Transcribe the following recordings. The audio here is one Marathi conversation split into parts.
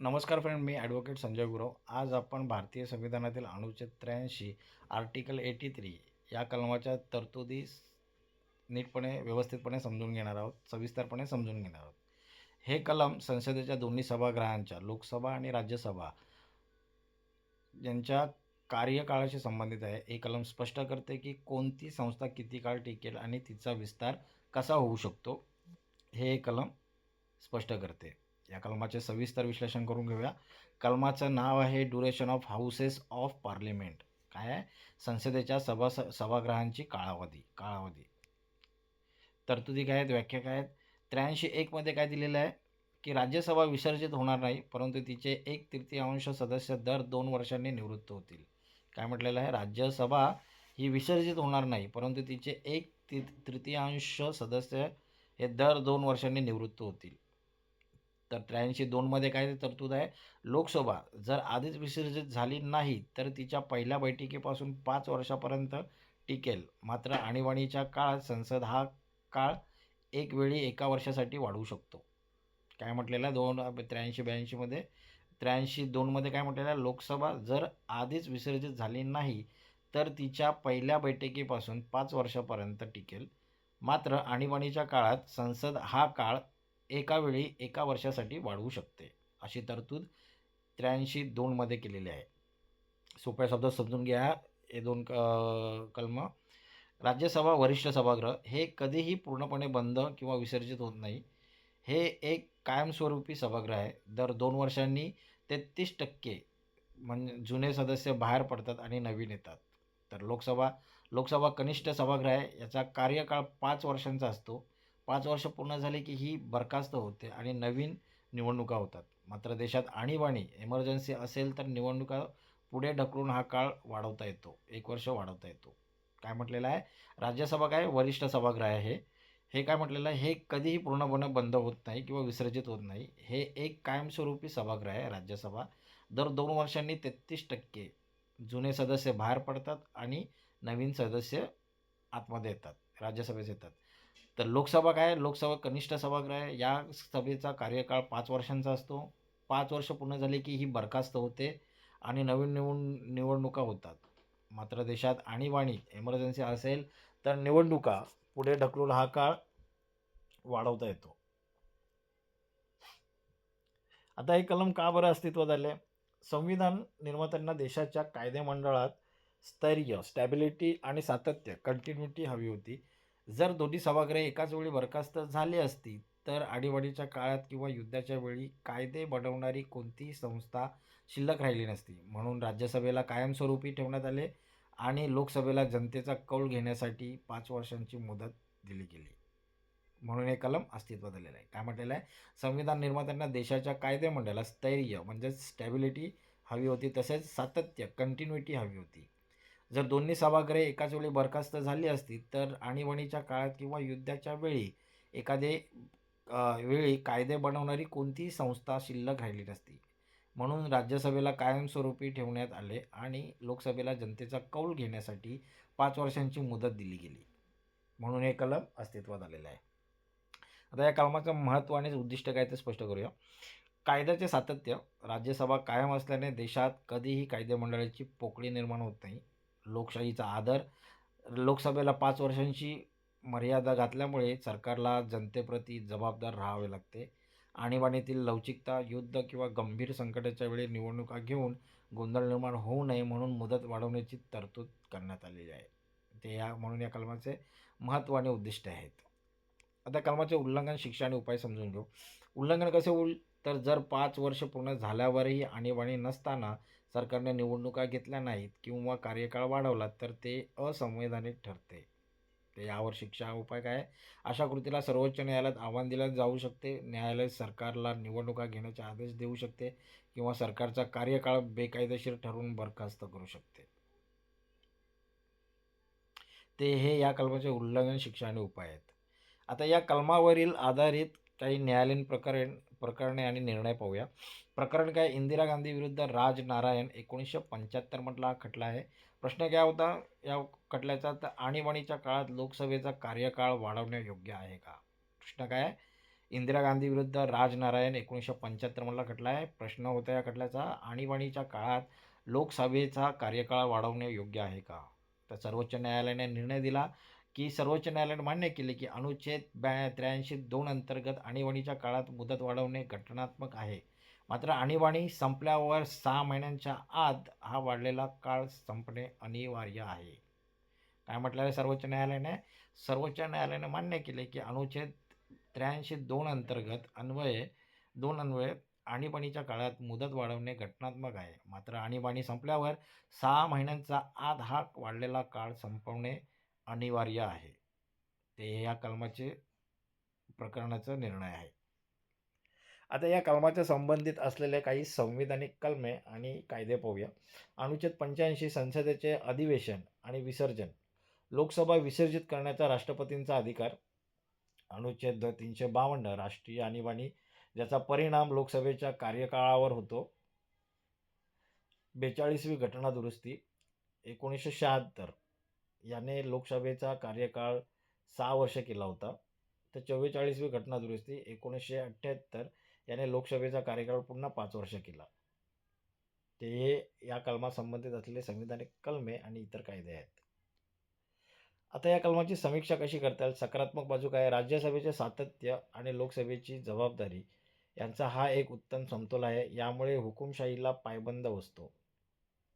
नमस्कार फ्रेंड मी ॲडव्होकेट संजय गुरव. आज आपण भारतीय संविधानातील अनुच्छेद त्र्याऐंशी आर्टिकल एटी थ्री या कलमाच्या तरतुदी नीटपणे व्यवस्थितपणे समजून घेणार आहोत सविस्तरपणे समजून घेणार आहोत. हे कलम संसदेच्या दोन्ही सभागृहांच्या लोकसभा आणि राज्यसभा यांच्या कार्यकाळाशी संबंधित आहे. हे कलम स्पष्ट करते की कोणती संस्था किती काळ टिकेल आणि तिचा विस्तार कसा होऊ शकतो हे कलम स्पष्ट करते. या कलमाचे सविस्तर विश्लेषण करून घेऊया. कलमाचं नाव आहे duration of houses of parliament काय आहे? संसदेच्या सभा सभागृहांची कालावधी कालावधी. तरतुदी काय आहेत? व्याख्या काय आहेत? त्र्याऐंशी एकमध्ये काय दिलेलं आहे? की राज्यसभा विसर्जित होणार नाही परंतु तिचे एक तृतीयांश सदस्य दर दोन वर्षांनी निवृत्त होतील. काय म्हटलेलं आहे? राज्यसभा ही विसर्जित होणार नाही परंतु तिचे एक तृतीयांश सदस्य हे दर दोन वर्षांनी निवृत्त होतील. तर त्र्याऐंशी दोनमध्ये काय तरतूद आहे? लोकसभा जर आधीच विसर्जित झाली नाही तर तिच्या पहिल्या बैठकीपासून पाच वर्षापर्यंत टिकेल. मात्र आणीबाणीच्या काळात संसद हा काळ एक वेळी एका वर्षासाठी वाढवू शकतो. काय म्हटलेलं? आहे दोन त्र्याऐंशी ब्याऐंशीमध्ये त्र्याऐंशी दोनमध्ये काय म्हटलेलं? आहे लोकसभा जर आधीच विसर्जित झाली नाही तर तिच्या पहिल्या बैठकीपासून पाच वर्षापर्यंत टिकेल. मात्र आणीबाणीच्या काळात संसद हा काळ एका वेळी एका वर्षासाठी वाढवू शकते. अशी तरतूद त्र्याऐंशी दोनमध्ये केलेली आहे. सोप्या शब्दात समजून घ्या हे दोन क कलम. राज्यसभा वरिष्ठ सभागृह हे कधीही पूर्णपणे बंद किंवा विसर्जित होत नाही. हे एक कायमस्वरूपी सभागृह आहे. दर दोन वर्षांनी तेहतीस टक्के म्हणजे जुने सदस्य बाहेर पडतात आणि नवीन येतात. तर लोकसभा लोकसभा कनिष्ठ सभागृह आहे. याचा कार्यकाळ पाच वर्षांचा असतो. पाच वर्ष पूर्ण झाले की ही बरखास्त होते आणि नवीन निवडणुका होतात. मात्र देशात आणीबाणी एमर्जन्सी असेल तर निवडणुका पुढे ढकलून हा काळ वाढवता येतो. एक वर्ष वाढवता येतो. काय म्हटलेलं आहे? राज्यसभा काय? वरिष्ठ सभागृह आहे. हे काय म्हटलेलं आहे? हे कधीही पूर्णपणे बंद होत नाही किंवा विसर्जित होत नाही. हे एक कायमस्वरूपी सभागृह आहे राज्यसभा. दर दोन वर्षांनी तेहतीस टक्के जुने सदस्य बाहेर पडतात आणि नवीन सदस्य आतमध्ये येतात राज्यसभेत येतात. तर लोकसभा काय? लोकसभा कनिष्ठ सभागृह आहे. या सभेचा कार्यकाळ पाच वर्षांचा असतो. पाच वर्ष पूर्ण झाले की ही बरखास्त होते आणि नवीन निवड निवडणुका होतात. मात्र देशात आणीबाणी एमर्जन्सी असेल तर निवडणुका पुढे ढकलून हा काळ वाढवता येतो. आता हे कलम का बरं अस्तित्वात आले? संविधान निर्मात्यांना देशाच्या कायदेमंडळात स्थैर्य स्टॅबिलिटी आणि सातत्य कंटिन्युटी हवी होती. जर दोन्ही सभागृहे एकाच वेळी बरखास्त झाली असती तर आणीबाणीच्या काळात किंवा युद्धाच्या वेळी कायदे बनवणारी कोणतीही संस्था शिल्लक राहिली नसती. म्हणून राज्यसभेला कायमस्वरूपी ठेवण्यात आले आणि लोकसभेला जनतेचा कौल घेण्यासाठी पाच वर्षांची मुदत दिली गेली. म्हणून हे कलम अस्तित्वात आलेलं आहे. काय म्हटलेलं आहे? संविधान निर्मात्यांना देशाच्या कायदेमंडळाला स्थैर्य म्हणजेच स्टॅबिलिटी हवी होती तसेच सातत्य कंटिन्युटी हवी होती. जर दोन्ही सभागृहे एकाच वेळी बरखास्त झाली असती तर आणीबाणीच्या काळात किंवा युद्धाच्या वेळी एखादे वेळी कायदे बनवणारी कोणतीही संस्था शिल्लक राहिली नसती. म्हणून राज्यसभेला कायमस्वरूपी ठेवण्यात आले आणि लोकसभेला जनतेचा कौल घेण्यासाठी पाच वर्षांची मुदत दिली गेली. म्हणून हे कलम अस्तित्वात आलेलं आहे. आता या कलमाचं महत्त्व आणि उद्दिष्ट काय ते स्पष्ट करूया. कायद्याचे सातत्य राज्यसभा कायम असल्याने देशात कधीही कायदेमंडळाची पोकळी निर्माण होत नाही. लोकशाहीचा आदर. लोकसभेला पाच वर्षांची मर्यादा घातल्यामुळे सरकारला जनतेप्रती जबाबदार राहावे लागते. आणीबाणीतील लवचिकता युद्ध किंवा गंभीर संकटाच्या वेळी निवडणुका घेऊन गोंधळ निर्माण होऊ नये म्हणून मुदत वाढवण्याची तरतूद करण्यात आलेली आहे. ते या म्हणून या कलमाचे महत्त्व आणि उद्दिष्ट आहेत. आता कलमाचे उल्लंघन शिक्षा आणि उपाय समजून घेऊ. उल्लंघन कसे होईल? तर जर पाच वर्ष पूर्ण झाल्यावरही आणीबाणी नसताना सरकारने निवडणुका घेतल्या नाहीत किंवा कार्यकाळ वाढवला तर ते असंवैधानिक ठरते. तर यावर शिक्षा उपाय काय? आहे? अशा कृतीला सर्वोच्च न्यायालयात आव्हान दिलं जाऊ शकते. न्यायालय सरकारला निवडणुका घेण्याचे आदेश देऊ शकते किंवा सरकारचा कार्यकाळ बेकायदेशीर ठरवून बरखास्त करू शकते. ते हे या कलमाचे उल्लंघन शिक्षा आणि उपाय आहेत. आता या कलमावरील आधारित काही न्यायालयीन प्रकरण प्रकरणे आणि निर्णय पाहूया. प्रकरण काय? इंदिरा गांधी विरुद्ध राज नारायण एकोणीसशे पंच्याहत्तरमधला हा खटला आहे. प्रश्न काय होता? या खटल्याचा तर आणीबाणीच्या काळात लोकसभेचा कार्यकाळ वाढवणे योग्य आहे का? प्रश्न काय आहे? इंदिरा गांधी विरुद्ध राजनारायण एकोणीसशे पंच्याहत्तर म्हटला खटला आहे. प्रश्न होता या खटल्याचा आणीबाणीच्या काळात लोकसभेचा कार्यकाळ वाढवणे योग्य आहे का? तर सर्वोच्च न्यायालयाने निर्णय दिला. की सर्वोच्च न्यायालयाने मान्य केले की अनुच्छेद ब्या त्र्याऐंशी दोन अंतर्गत आणीबाणीच्या काळात मुदत वाढवणे घटनात्मक आहे. मात्र आणीबाणी संपल्यावर सहा महिन्यांच्या आत हा वाढलेला काळ संपणे अनिवार्य आहे. काय म्हटलं आहे सर्वोच्च न्यायालयाने? सर्वोच्च न्यायालयाने मान्य केले की अनुच्छेद त्र्याऐंशी दोन अंतर्गत अन्वये दोन अन्वये आणीबाणीच्या काळात मुदत वाढवणे घटनात्मक आहे. मात्र आणीबाणी संपल्यावर सहा महिन्यांचा आत हा वाढलेला काळ संपवणे अनिवार्य आहे. ते या कलमाचे प्रकरणाचा निर्णय आहे. आता या कलमाच्या संबंधित असलेले काही संविधानिक कलमे आणि कायदे पाहूया. अनुच्छेद पंच्याऐंशी संसदेचे अधिवेशन आणि विसर्जन. लोकसभा विसर्जित करण्याचा राष्ट्रपतींचा अधिकार. अनुच्छेद तीनशे बावन्न राष्ट्रीय आणीबाणी ज्याचा परिणाम लोकसभेच्या कार्यकाळावर होतो. बेचाळीसवी घटना दुरुस्ती. एकोणीसशे शहात्तर. याने लोकसभेचा कार्यकाळ सहा वर्ष केला होता. तर चव्वेचाळीसवी घटना दुरुस्ती एकोणीसशे अठ्ठ्याहत्तर याने लोकसभेचा कार्यकाळ पुन्हा पाच वर्ष केला. ते या कलमासंबंधित असलेले संविधानिक कलमे आणि इतर कायदे आहेत. आता या कलमाची समीक्षा कशी करता येईल सकारात्मक बाजू काय आहे? राज्यसभेचे सातत्य आणि लोकसभेची जबाबदारी यांचा हा एक उत्तम समतोल आहे. यामुळे हुकुमशाहीला पायबंद बसतो.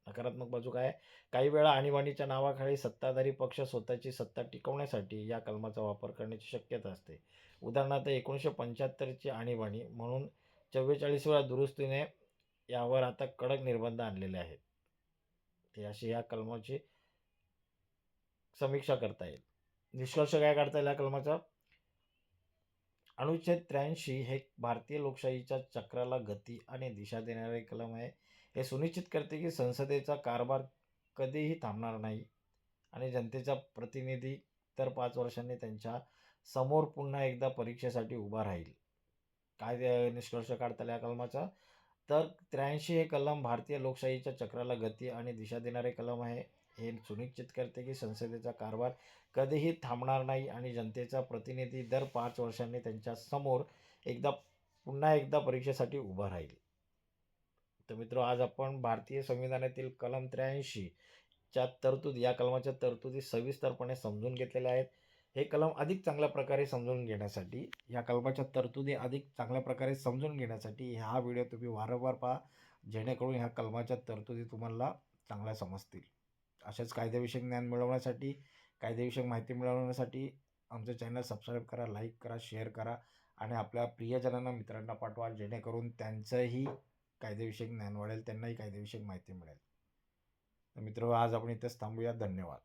नकारात्मक बाजू काय काही वेळा आणीबाणीच्या नावाखाली सत्ताधारी पक्ष स्वतःची सत्ता टिकवण्यासाठी या कलमाचा वापर करण्याची शक्यता असते. उदाहरणार्थ एकोणीसशे पंच्याहत्तरची आणीबाणी म्हणून चव्वेचाळीस वेळा दुरुस्तीने यावर आता कडक निर्बंध आणलेले आहेत. ते अशी या कलमाची समीक्षा करता येईल. निष्कर्ष काय काढता येईल या कलमाचा? अनुच्छेद त्र्याऐंशी हे भारतीय लोकशाहीच्या चक्राला गती आणि दिशा देणारे कलम आहे. हे सुनिश्चित करते की संसदेचा कारभार कधीही थांबणार नाही. आणि जनतेचा प्रतिनिधी तर पाच वर्षांनी त्यांच्यासमोर पुन्हा एकदा परीक्षेसाठी उभा राहील. काय निष्कर्ष काढता या कलमाचा? तर त्र्याऐंशी हे कलम भारतीय लोकशाहीच्या चक्राला गती आणि दिशा देणारे कलम आहे. हे सुनिश्चित करते की संसदेचा कारभार कधीही थांबणार नाही आणि जनतेचा प्रतिनिधी दर पाच वर्षांनी त्यांच्यासमोर एकदा पुन्हा एकदा परीक्षेसाठी उभा राहील. तर मित्र आज आपण भारतीय संविधानातील कलम त्र्याऐंशी च्या तरतूद या कलमाच्या तरतुदी सविस्तरपणे समजून घेतलेल्या आहेत. हे कलम अधिक चांगल्या प्रकारे समजून घेण्यासाठी या कलमाच्या तरतुदी अधिक चांगल्या प्रकारे समजून घेण्यासाठी हा व्हिडिओ तुम्ही वारंवार पहा. जेणेकरून ह्या कलमाच्या तरतुदी तुम्हाला चांगल्या समजतील. अशाच कायदेविषयक ज्ञान मिळवण्यासाठी कायदेविषयक माहिती मिळवण्यासाठी आमचं चॅनल सबस्क्राईब करा लाईक करा शेअर करा आणि आपल्या प्रियजनांना मित्रांना पाठवा. जेणेकरून त्यांचंही कायदेविषयक ज्ञान वाढेल त्यांनाही कायदेविषयक माहिती मिळेल. तर मित्र आज आपण इथेच थांबूया. धन्यवाद.